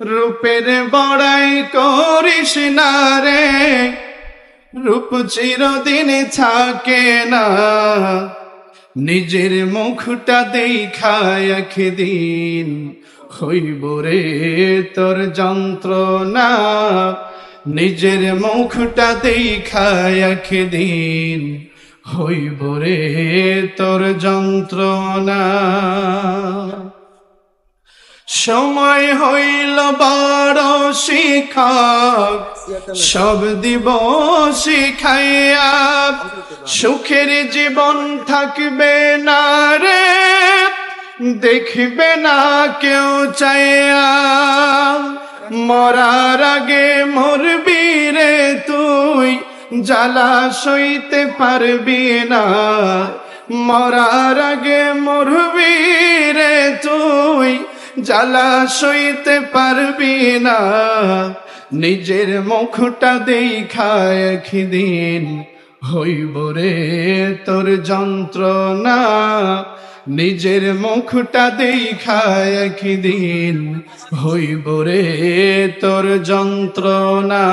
রূপের বড়াই করিস না রে। রূপ চিরদিন থাকে না। নিজের মুখটা দেখায় দিন হইব রে তোর যন্ত্রণা। নিজের মুখটা দেখায় দিন হইব রে তোর যন্ত্রণা। সময় হইল বড় শিক্ষক। সব দিব শিখাইয়া সুখের জীবন থাকবে না রে। দেখবে না কেউ চাইয়া। মরার আগে মরবি রে তুই, জ্বালা সইতে পারবি না। মরার আগে মরবি রে জ্বালা সইতে পারবি না। নিজের মুখটা দেখায় দিন হইব রে তোর যন্ত্রণা। নিজের মুখটা দেখায় দিন হইব রে তোর যন্ত্রণা।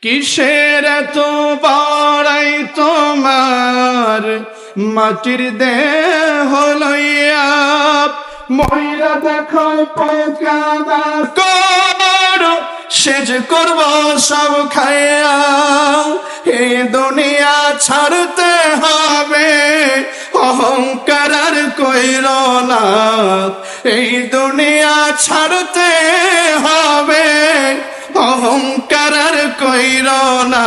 কিসের এত বাড়াই তোমার? মাটির দেহ লইয়া মহিলা দেখো পোকাদা কর সেজ করব সব খাইয়া এই দুনিয়া ছাড়তে হবে, অহংকার আর কইর না। এই দুনিয়া ছাড়তে হবে, অহংকার আর কইর না।